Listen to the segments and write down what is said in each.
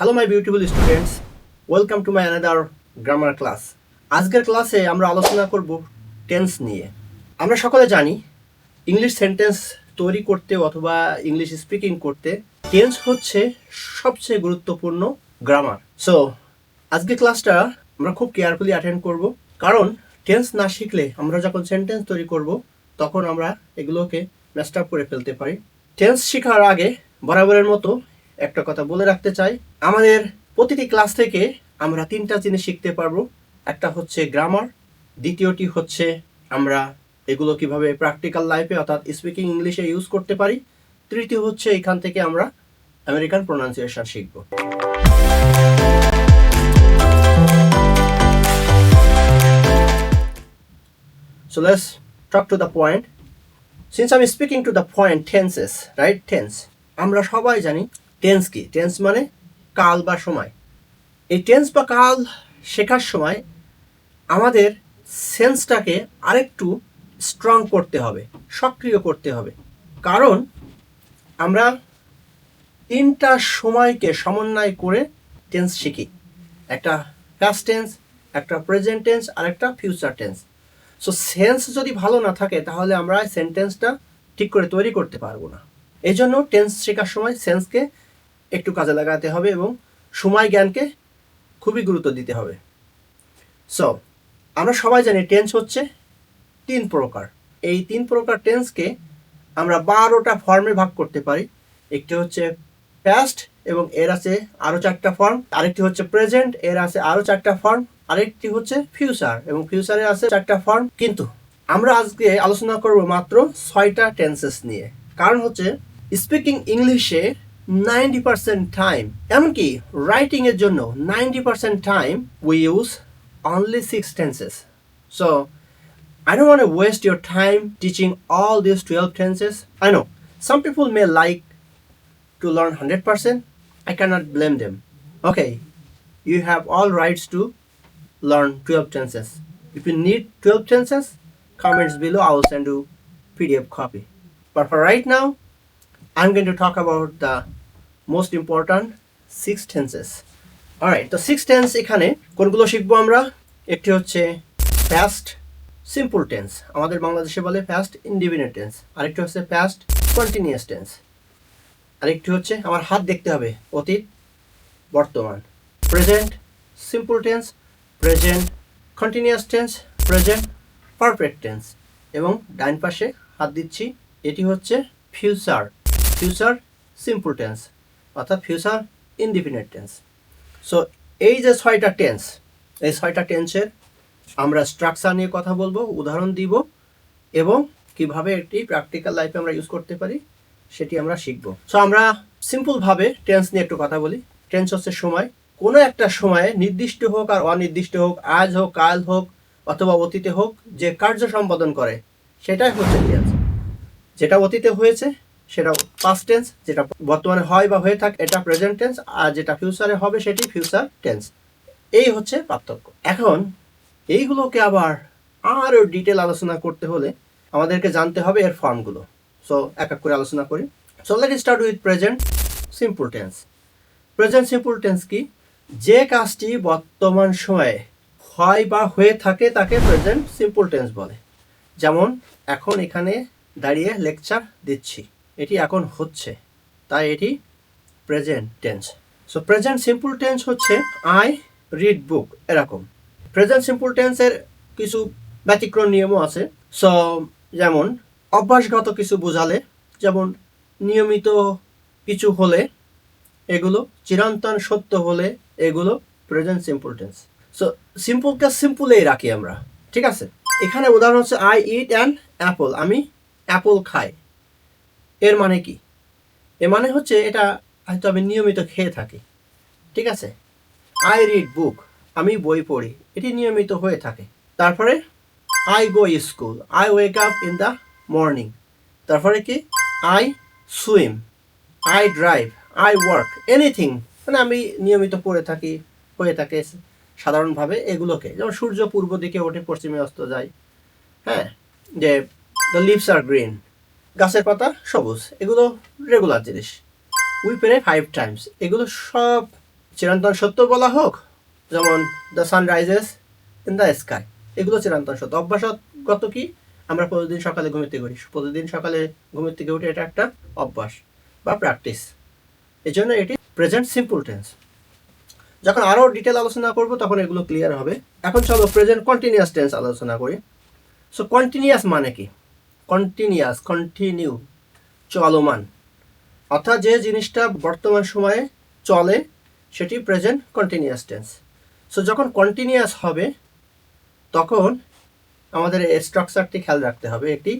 Hello my beautiful students welcome to my another grammar class আজকের ক্লাসে আমরা আলোচনা করব টেন্স নিয়ে। আমরা সকলে জানি ইংলিশ সেন্টেন্স তৈরি করতে অথবা ইংলিশ স্পিকিং করতে টেন্স হচ্ছে সবচেয়ে গুরুত্বপূর্ণ গ্রামার সো আজকে ক্লাসটা আমরা খুব কেয়ারফুলি অ্যাটেন্ড করব। কারণ টেন্স না শিখলে আমরা যখন সেন্টেন্স তৈরি করব, তখন আমরা এগুলোকে আপ করে ফেলতে পারি। টেন্স শেখার আগে বরাবরের মতো একটা কথা বলে রাখতে চাই আমাদের প্রতিটি ক্লাস থেকে আমরা তিনটা জিনিস শিখতে পারব একটা হচ্ছে গ্রামার দ্বিতীয়টি হচ্ছে আমরা এগুলো কীভাবে প্র্যাকটিক্যাল লাইফে অর্থাৎ স্পিকিং ইংলিশে ইউজ করতে পারি তৃতীয় হচ্ছে এখান থেকে আমরা আমেরিকান প্রোনাউন্সিয়েশন শিখব So let's talk to the point. Since I'm speaking to the point tenses, right? Tense. আমরা সবাই জানি টেন্স কি? টেন্স মানে কাল বা সময়। এই টেন্স বা কাল শেখার সময় আমাদের সেন্সটাকে আরেকটু স্ট্রং করতে হবে, সক্রিয় করতে হবে। কারণ আমরা তিনটা সময়কে সমন্বয় করে টেন্স শিখি। একটা প্যাস্ট টেন্স একটা প্রেজেন্ট টেন্স আর একটা ফিউচার টেন্স সো সেন্স যদি ভালো না থাকে, তাহলে আমরা সেন্টেন্সটা ঠিক করে তৈরি করতে পারব না। এই জন্য টেন্স শেখার সময় সেন্সকে একটু কাজে লাগাতে হবে এবং সময় জ্ঞানকে খুবই গুরুত্ব দিতে হবে। সো আমরা সবাই জানি টেন্স হচ্ছে তিন প্রকার। এই তিন প্রকার টেন্সকে আমরা বারোটা ফর্মে ভাগ করতে পারি। একটি হচ্ছে প্যাস্ট এবং এর আছে আরও চারটা ফর্ম আরেকটি হচ্ছে প্রেজেন্ট এর আছে আরও চারটা ফর্ম আরেকটি হচ্ছে ফিউচার এবং ফিউচারে আছে চারটা ফর্ম কিন্তু আমরা আজকে আলোচনা করব মাত্র ছয়টা টেন্সেস নিয়ে। কারণ হচ্ছে স্পিকিং ইংলিশে নাইনটি পার্সেন্ট টাইম এমনকি রাইটিং এর জন্য ninety percent time we use only six tenses so I don't want to waste your time teaching all these 12 tenses. I know some people may like to learn 100%. I cannot blame them. Okay, you have all rights to learn 12 tenses. If you need 12 tenses, comments below. I will send you PDF copy. But for right now, I'm going to talk about the most important six tenses. Alright, তো six tense এখানে কোনগুলো শিখব আমরা? একটি হচ্ছে past simple tense আমাদের বাংলাদেশে বলে ফাস্ট ইনডিফিনিট টেন্স আরেকটি হচ্ছে ফাস্ট কন্টিনিউয়াস টেন্স আরেকটি হচ্ছে আমার হাত দেখতে হবে অতীত বর্তমান। Present simple tense present continuous tense present perfect tense এবং ডাইন পাশে হাত দিচ্ছি এটি হচ্ছে ফিউচার ফিউচার সিম্পল টেন্স অর্থাৎ ফিউচার ইনডিফিনিট টেন্স সো এই যে ছয়টা টেন্স এই ছয়টা টেন্সের আমরা স্ট্রাকচার নিয়ে কথা বলব, উদাহরণ দিব, এবং কীভাবে একটি প্র্যাকটিক্যাল লাইফে আমরা ইউজ করতে পারি, সেটি আমরা শিখব। সো আমরা সিম্পলভাবে টেন্স নিয়ে একটু কথা বলি। টেন্স হচ্ছে সময়। কোনো একটা সময়ে নির্দিষ্ট হোক আর অনির্দিষ্ট হোক, আজ হোক, কাল হোক, অথবা অতীতে হোক, যে কার্য সম্পাদন করে, সেটাই হচ্ছে টেন্স যেটা অতীতে হয়েছে সেটা পাস্ট টেন্স যেটা বর্তমানে হয় বা হয়ে থাকে, এটা প্রেজেন্ট টেন্স আর যেটা ফিউচারে হবে সেটি ফিউচার টেন্স এই হচ্ছে পার্থক্য। এখন এইগুলোকে আবার আরও ডিটেল আলোচনা করতে হলে আমাদেরকে জানতে হবে এর ফর্মগুলো সো এক এক করে আলোচনা করি। So let start with present simple tense present simple tense কি? যে কাজটি বর্তমান সময়ে হয় বা হয়ে থাকে তাকে প্রেজেন্ট সিম্পল টেন্স বলে। যেমন, এখন এখানে দাঁড়িয়ে লেকচার দিচ্ছি। এটি এখন হচ্ছে। তাই এটি present tense so present simple tense হচ্ছে আই রিড বুক এরকম। প্রেজেন্ট সিম্পল টেন্সের কিছু ব্যতিক্রম নিয়মও আছে। সো যেমন, অভ্যাসগত কিছু বোঝালে, যেমন, নিয়মিত কিছু হলে এগুলো, চিরন্তন সত্য হলে এগুলো প্রেজেন্ট সিম্পল টেন্স সো সিম্পলকে সিম্পলেই রাখি আমরা। ঠিক আছে? এখানে উদাহরণ হচ্ছে আই ইট অ্যান অ্যাপল আমি অ্যাপল খাই। এর মানে কি? এর মানে হচ্ছে এটা হয়তো আমি নিয়মিত খেয়ে থাকি। ঠিক আছে? আই রিড বুক আমি বই পড়ি, এটি নিয়মিত হয়ে থাকে। তারপরে I go school I wake up in the morning তারপরে কি? I swim I drive I work anything মানে আমি নিয়মিত পড়ে থাকি, হয়ে থাকে সাধারণভাবে এগুলোকে। যেমন সূর্য পূর্ব দিকে ওঠে, পশ্চিমে অস্ত যায়। হ্যাঁ? যে দ্য লিভস আর গ্রিন গাছের পাতা সবুজ, এগুলো রেগুলার জিনিস। উই পেরে ফাইভ টাইমস এগুলো সব চিরন্তন সত্য বলা হোক, যেমন the sun rises in the sky এগুলো চিরন্তন সত্য। অভ্যাসগত কি? আমরা প্রতিদিন সকালে ঘুমিতে করি প্রতিদিন সকালে ঘুমের থেকে উঠে এটা একটা অভ্যাস বা প্র্যাকটিস এই জন্য এটি প্রেজেন্ট সিম্পল টেন্স যখন আরও ডিটেল আলোচনা করব, তখন এগুলো ক্লিয়ার হবে। এখন চলো প্রেজেন্ট কন্টিনিউয়াস টেন্স আলোচনা করি। সো কন্টিনিউয়াস মানে কি? কন্টিনিউয়াস কন্টিনিউ চলমান। অর্থাৎ যে জিনিসটা বর্তমান সময়ে চলে, সেটি প্রেজেন্ট কন্টিনিউয়াস টেন্স সো যখন কন্টিনিউয়াস হবে, তখন আমাদের এই স্ট্রাকচারটি খেয়াল রাখতে হবে। এটি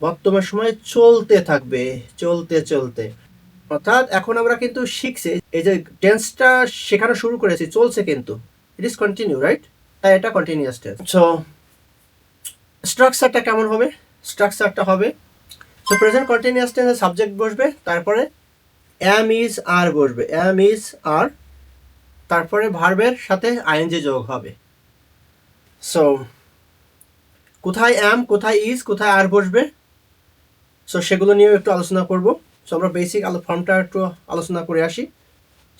বর্তমান সময়ে চলতে থাকবে, চলতে চলতে। অর্থাৎ এখন আমরা কিন্তু শিখছি, এই যে টেন্সটা শেখানো শুরু করেছি, চলছে কিন্তু। ইট ইজ কন্টিনিউ রাইট তাই এটা কন্টিনিউয়াস টেন্স সো স্ট্রাকচারটা কেমন হবে? স্ট্রাকচারটা হবে। সো প্রেজেন্ট কন্টিনিউয়াস টেন্সের সাবজেক্ট বসবে, তারপরে অ্যাম ইজ আর বসবে। অ্যাম ইজ আর তারপরে ভার্বের সাথে আইএনজি যোগ হবে। সো কোথায় অ্যাম কোথায় ইজ কোথায় আর বসবে? সো সেগুলো নিয়েও একটু আলোচনা করব। সো আমরা বেসিক আলো ফর্মটা একটু আলোচনা করে আসি।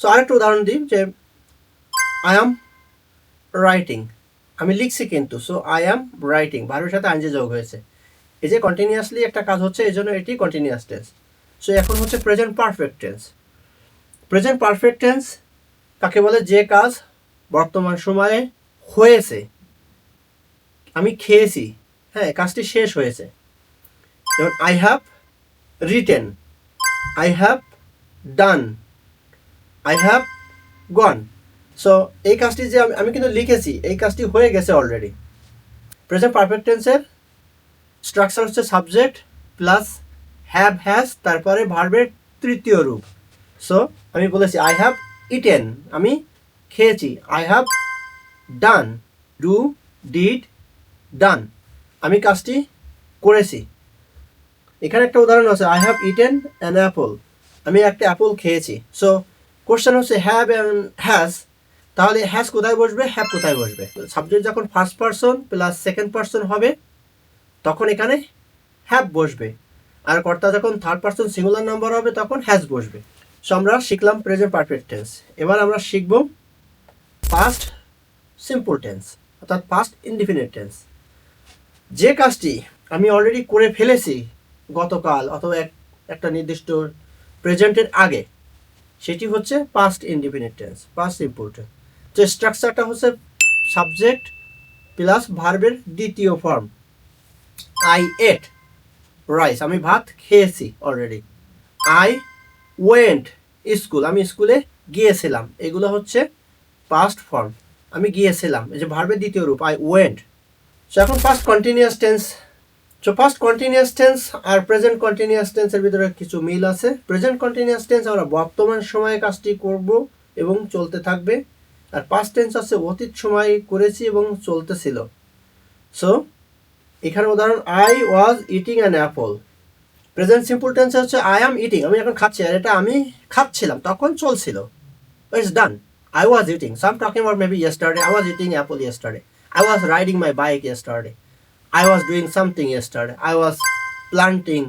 সো আরেকটু উদাহরণ দিই যে আই অ্যাম রাইটিং আমি লিখছি কিন্তু। সো আই অ্যাম রাইটিং ভার্বের সাথে আইনজি যোগ হয়েছে। এই যে কন্টিনিউয়াসলি একটা কাজ হচ্ছে, এই জন্য এটি কন্টিনিউয়াস টেন্স সো এখন হচ্ছে present perfect tense present perfect tense কাকে বলে? যে কাজ বর্তমান সময়ে হয়েছে। আমি খেয়েছি। হ্যাঁ কাজটি শেষ হয়েছে। যেমন I have written I have done I have gone so এই কাজটি যে আমি- কিন্তু লিখেছি, এই কাজটি হয়ে গেছে অলরেডি প্রেজেন্ট পারফেক্ট টেন্সের স্ট্রাকচার হচ্ছে সাবজেক্ট প্লাস হ্যাভ হ্যাজ তারপরে ভার্বের তৃতীয় রূপ। সো আমি বলেছি আই হ্যাভ ইটেন আমি খেয়েছি। I have done do did done আমি কাজটি করেছি। এখানে একটা উদাহরণ আছে I have eaten an apple আমি একটা অ্যাপল খেয়েছি। সো কোশ্চেন হচ্ছে হ্যাভ অ্যান্ড হ্যাজ তাহলে হ্যাজ কোথায় বসবে? হ্যাভ কোথায় বসবে? সাবজেক্ট যখন first person plus second person হবে তখন এখানে হ্যাভ বসবে। আর কর্তা যখন থার্ড পার্সন সিঙ্গুলার নাম্বার হবে, তখন হ্যাজ বসবে। সো আমরা শিখলাম প্রেজেন্ট পারফেক্ট টেন্স এবার আমরা শিখব পাস্ট সিম্পল টেন্স অর্থাৎ পাস্ট ইনডিফিনিট টেন্স যে কাজটি আমি অলরেডি করে ফেলেছি গতকাল অথবা এক, একটা নির্দিষ্ট প্রেজেন্টের আগে, সেটি হচ্ছে past indefinite tense past simple tense তো স্ট্রাকচারটা হচ্ছে সাবজেক্ট প্লাস ভার্বের দ্বিতীয় ফর্ম আই এট রাইস আমি ভাত খেয়েছি অলরেডি আই ওয়েন্ট স্কুল আমি স্কুলে গিয়েছিলাম। এগুলো হচ্ছে পাস্ট ফর্ম আমি গিয়েছিলাম। এই যে ভার্বের দ্বিতীয় রূপ আই ওয়েন্ট সো এখন first continuous tense so first continuous tense আর প্রেজেন্ট কন্টিনিউয়াস টেন্সের ভিতরে কিছু মিল আছে। প্রেজেন্ট কন্টিনিউয়াস টেন্স আমরা বর্তমান সময়ে কাজটি করব এবং চলতে থাকবে। আর পাস্ট টেন্স আছে অতীত সময়ে করেছি এবং চলতেছিল। সো এখানে উদাহরণ I was eating an apple present simple tense হচ্ছে আই অ্যাম ইটিং আমি এখন খাচ্ছি, আর এটা আমি খাচ্ছিলাম, তখন চলছিল। It's done I was eating so um talking about maybe yesterday I was eating apple yesterday I was riding my bike yesterday I was doing something yesterday I was planting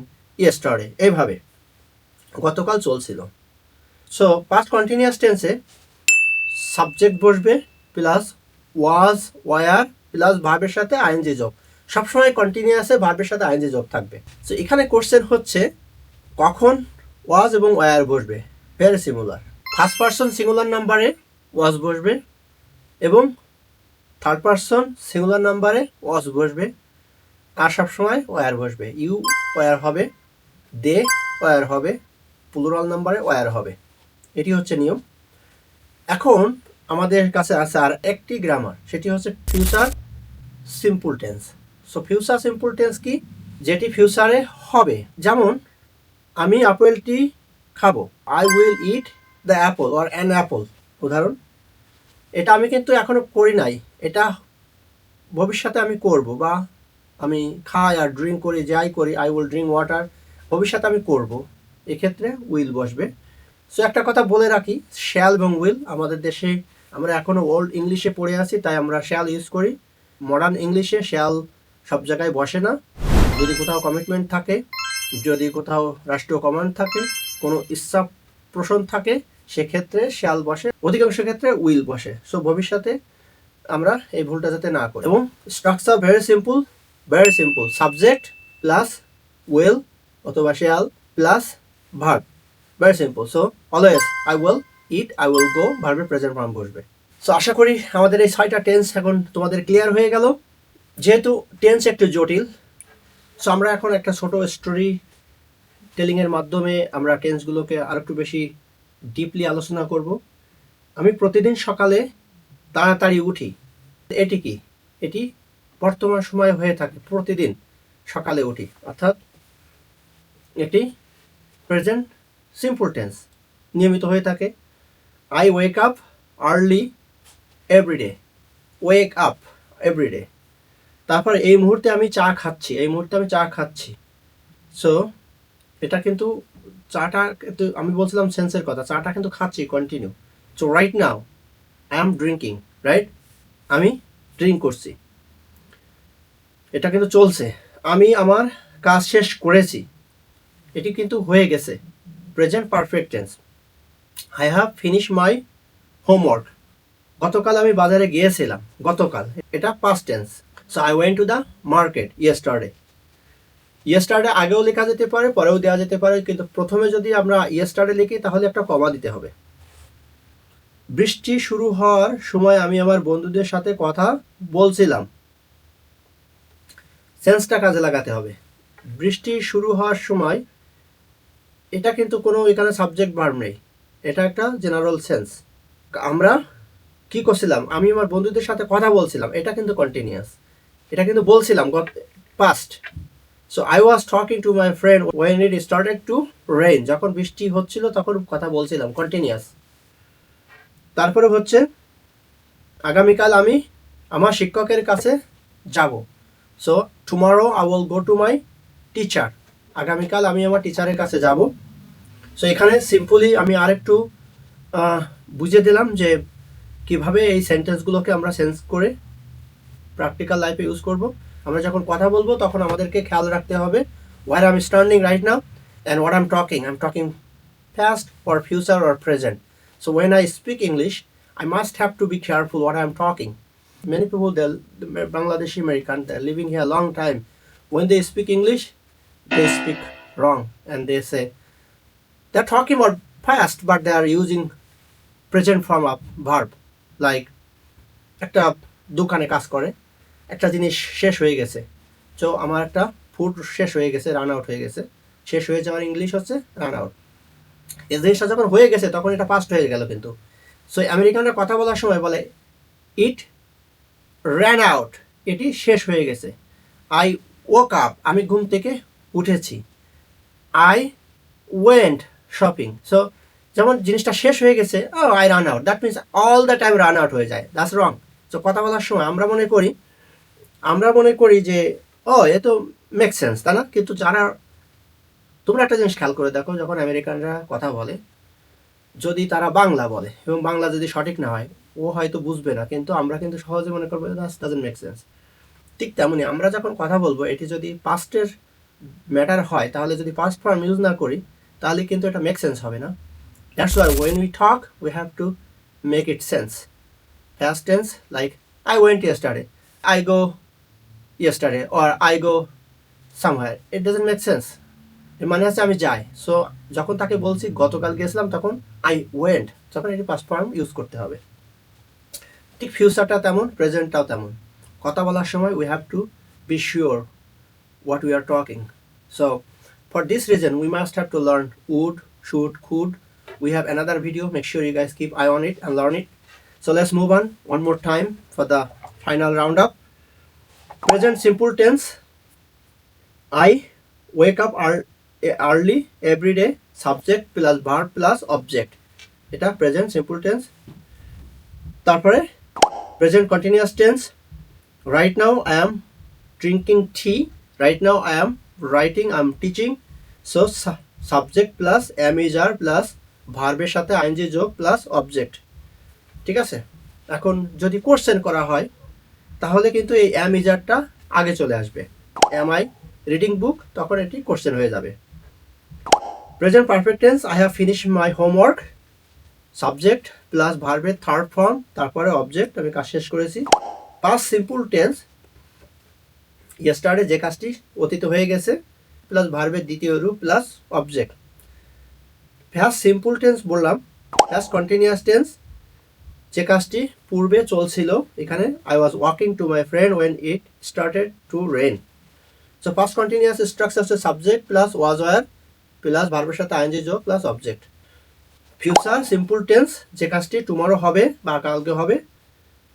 yesterday এইভাবে। গতকাল চলছিল। So past continuous টেন্সে subject বসবে plus was were plus ভাবের সাথে ING যোগ। সবসময় কন্টিনিউয়াসে ভার্বের সাথে আইএনজি যোগ থাকবে। সো এখানে কোশ্চেন হচ্ছে, কখন ওয়াজ এবং ওয়ার বসবে? Very similar first person singular নাম্বারে ওয়াজ বসবে এবং থার্ড পার্সন সিঙ্গুলার নাম্বারে ওয়াজ বসবে। আর সবসময়? ওয়ার বসবে। ইউ ওয়ার হবে দে ওয়ার হবে প্লুরাল নাম্বারে ওয়ার হবে। এটি হচ্ছে নিয়ম। এখন আমাদের কাছে আছে আর একটি গ্রামার সেটি হচ্ছে future simple tense so future simple tense কি? যেটি ফিউচারে হবে। যেমন, আমি আপেলটি খাব। I will eat the apple or an apple উদাহরণ, এটা আমি কিন্তু এখনও করি নাই। এটা ভবিষ্যতে আমি করব বা আমি খাই আর ড্রিঙ্ক করি, যাই করি আই উইল ড্রিঙ্ক ওয়াটার ভবিষ্যতে আমি করব। এক্ষেত্রে উইল বসবে। সো একটা কথা বলে রাখি শ্যাল এবং উইল আমাদের দেশে, আমরা এখনও ওল্ড ইংলিশে পড়ে আছি, তাই আমরা শ্যাল ইউজ করি। মডার্ন ইংলিশে শ্যাল সব জায়গায় বসে না। যদি কোথাও কমিটমেন্ট থাকে, যদি কোথাও রাষ্ট্রীয় কমান্ড থাকে, কোনো ইচ্ছা পোষণ থাকে, সেক্ষেত্রে শ্যাল বসে, অধিকাংশ ক্ষেত্রে উইল বসে। সো ভবিষ্যতে আমরা এই ভুলটা যাতে না করি। এবং structure very simple very simple subject plus will অথবা shall plus verb very simple so always I will eat I will go ভার্বের প্রেজেন্ট ফর্ম বসবে। সো আশা করি আমাদের এই ছয়টা টেন্স এখন তোমাদের ক্লিয়ার হয়ে গেল। যেহেতু টেন্স একটু জটিল সো আমরা এখন একটা ছোট স্টোরি টেলিংয়ের মাধ্যমে আমরা টেন্সগুলোকে আর একটু বেশি ডিপলি আলোচনা করব। আমি প্রতিদিন সকালে তাড়াতাড়ি উঠি। এটি কি? এটি বর্তমান সময়ে হয়ে থাকে, প্রতিদিন সকালে উঠি, অর্থাৎ এটি প্রেজেন্ট সিম্পল টেন্স নিয়মিত হয়ে থাকে। I wake up early everyday wake up everyday তারপর এই মুহূর্তে আমি চা খাচ্ছি, এই মুহূর্তে আমি চা খাচ্ছি। সো এটা কিন্তু চাটা কিন্তু আমি বলছিলাম সেন্সের কথা, চাটা কিন্তু খাচ্ছি continue so right now I am drinking right আমি ড্রিঙ্ক করছি। এটা কিন্তু চলছে। আমি আমার কাজ শেষ করেছি। এটি কিন্তু হয়ে গেছে। Present perfect tense I have finish my homework গতকাল আমি বাজারে গিয়েছিলাম। গতকাল। এটা past tense so I went to the market yesterday yesterday আগেও লেখা যেতে পারে, পরেও দেওয়া যেতে পারে, কিন্তু প্রথমে যদি আমরা ইয়েস্টারডে লিখি, তাহলে একটা কমা দিতে হবে। বৃষ্টি শুরু হওয়ার সময় আমি আমার বন্ধুদের সাথে কথা বলছিলাম। সেন্সটা কাজে লাগাতে হবে। বৃষ্টি শুরু হওয়ার সময়, এটা কিন্তু কোনো এখানে সাবজেক্ট ভার্ব নেই। এটা একটা জেনারেল সেন্স আমরা কি করছিলাম? আমি আমার বন্ধুদের সাথে কথা বলছিলাম। এটা কিন্তু কন্টিনিউয়াস এটা কিন্তু বলছিলাম, গত past so I was talking to my friend when it started to rain যখন বৃষ্টি হচ্ছিল, তখন কথা বলছিলাম কন্টিনিউয়াস তারপরে হচ্ছে, আগামীকাল আমি আমার শিক্ষকের কাছে যাব। So tomorrow I will go to my teacher আগামীকাল আমি আমার টিচারের কাছে যাব। সো এখানে সিম্পলি আমি আরেকটু বুঝিয়ে দিলাম যে কীভাবে এই সেন্টেন্সগুলোকে আমরা সেন্স করে প্র্যাকটিক্যাল লাইফে ইউজ করব। আমরা যখন কথা বলব, তখন আমাদেরকে খেয়াল রাখতে হবে where I am standing right now and what am talking I am talking past or future or present so when I speak English I must have to be careful what I am talking many people they Bangladeshi American they living here long time when they speak English they speak wrong and they say they talking or past but they are using present form of verb like একটা দোকানে কাজ করে একটা জিনিস শেষ হয়ে গেছে। তো আমার একটা ফুড শেষ হয়ে গেছে রান আউট হয়ে গেছে। শেষ হয়ে যাওয়ার ইংলিশ হচ্ছে রান আউট এই জিনিসটা যখন হয়ে গেছে, তখন এটা পাস্ট হয়ে গেল কিন্তু। সো আমেরিকানরা কথা বলার সময় বলে ইট র্যান আউট এটি শেষ হয়ে গেছে। আই ওক আপ আমি ঘুম থেকে উঠেছি। আই ওয়েন্ট শপিং সো যেমন জিনিসটা শেষ হয়ে গেছে ও I run out that means all the time run out হয়ে যায়। দ্যাটস রং সো কথা বলার সময় আমরা মনে করি আমরা মনে করি যে ও এ তো মেক সেন্স তাই না? কিন্তু যারা তোমরা একটা জিনিস খেয়াল করে দেখো যখন আমেরিকানরা কথা বলে যদি তারা বাংলা বলে এবং বাংলা যদি সঠিক না হয় ও হয়তো বুঝবে না কিন্তু আমরা কিন্তু সহজে মনে করব ডাজেন্ট মেক সেন্স ঠিক তেমনই আমরা যখন কথা বলব এটি যদি পাস্টের ম্যাটার হয় তাহলে যদি পাস্ট ফর্ম ইউজ না করি তাহলে কিন্তু এটা মেক সেন্স হবে না। That's why when we talk we have to make it sense past tense like I went yesterday, I go yesterday, or I go somewhere. It doesn't make sense. এর মানে হচ্ছে আমি যাই সো যখন তাকে বলছি গতকাল গেছিলাম তখন আই ওয়েন্ট তখন এটি পাস্ট ফর্ম ইউজ করতে হবে ঠিক ফিউচারটা তেমন প্রেজেন্টটাও তেমন কথা বলার সময় we have to be sure what we are talking. So, for this reason, we must have to learn would, should, could. We have another video. Make sure you guys keep eye on it and learn it. So let's move on one more time for the final roundup. Present simple tense. I wake up ear- early every day. Subject plus verb plus object. এটা present simple tense তারপরে present continuous tense right now I am drinking tea right now I am writing I am teaching so subject plus am is are plus ভার্বের সাথে ING যোগ plus object ঠিক আছে এখন যদি question করা হয় তাহলে কিন্তু এই অ্যাম ইজারটা আগে চলে আসবে। এম আই রিডিং বুক তখন এটি কোশ্চেন হয়ে যাবে। Present perfect tense I have finish my homework subject plus ভার্বের থার্ড ফর্ম তারপরে অবজেক্ট আমি কাজ শেষ করেছি। পাঁচ সিম্পল টেন্স ইয়েস্টারডে যে কাজটি অতীত হয়ে গেছে প্লাস ভার্বের দ্বিতীয় রূপ plus object past simple tense বললাম ফ্যাস্ট কন্টিনিউয়াস টেন্স যে কাজটি পূর্বে চলছিল, এখানে I was walking to my friend when it started to rain so first continuous structure হচ্ছে subject plus was were plus ভার্বের সাথে আইনজি যোগ plus object future simple tense যে কাজটি টুমারো হবে বা কালকে হবে,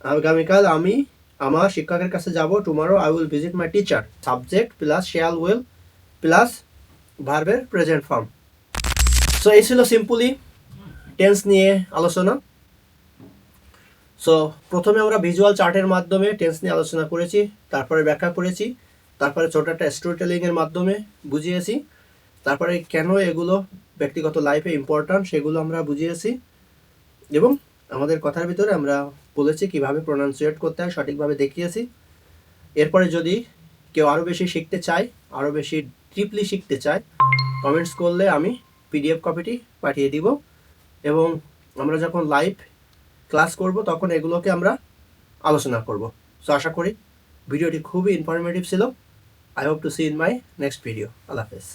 আগামীকাল আমি আমার শিক্ষকের কাছে যাব tomorrow I will visit my teacher subject plus shall will plus ভার্বের প্রেজেন্ট ফর্ম সো এই ছিল সিম্পলি টেন্স নিয়ে আলোচনা। সো প্রথমে আমরা ভিজুয়াল চার্টের মাধ্যমে টেন্স নিয়ে আলোচনা করেছি, তারপরে ব্যাখ্যা করেছি, তারপরে ছোট একটা স্টোরি টেলিংয়ের মাধ্যমে বুঝিয়েছি, তারপরে কেন এগুলো ব্যক্তিগত লাইফে ইম্পর্ট্যান্ট সেগুলো আমরা বুঝিয়েছি এবং আমাদের কথার ভিতরে আমরা বলেছি কীভাবে প্রোনাউন্সিয়েট করতে হয়, সঠিকভাবে দেখিয়েছি। এরপরে যদি কেউ আরও বেশি শিখতে চায় আরও বেশি ডিপলি শিখতে চায় কমেন্টস করলে আমি পিডিএফ কপিটি পাঠিয়ে দিব এবং আমরা যখন লাইভ ক্লাস করব, তখন এগুলোকে আমরা আলোচনা করব। সো আশা করি ভিডিওটি খুবই ইনফরমেটিভ ছিল। I hope to see in my next video আল্লাহ হাফেজ।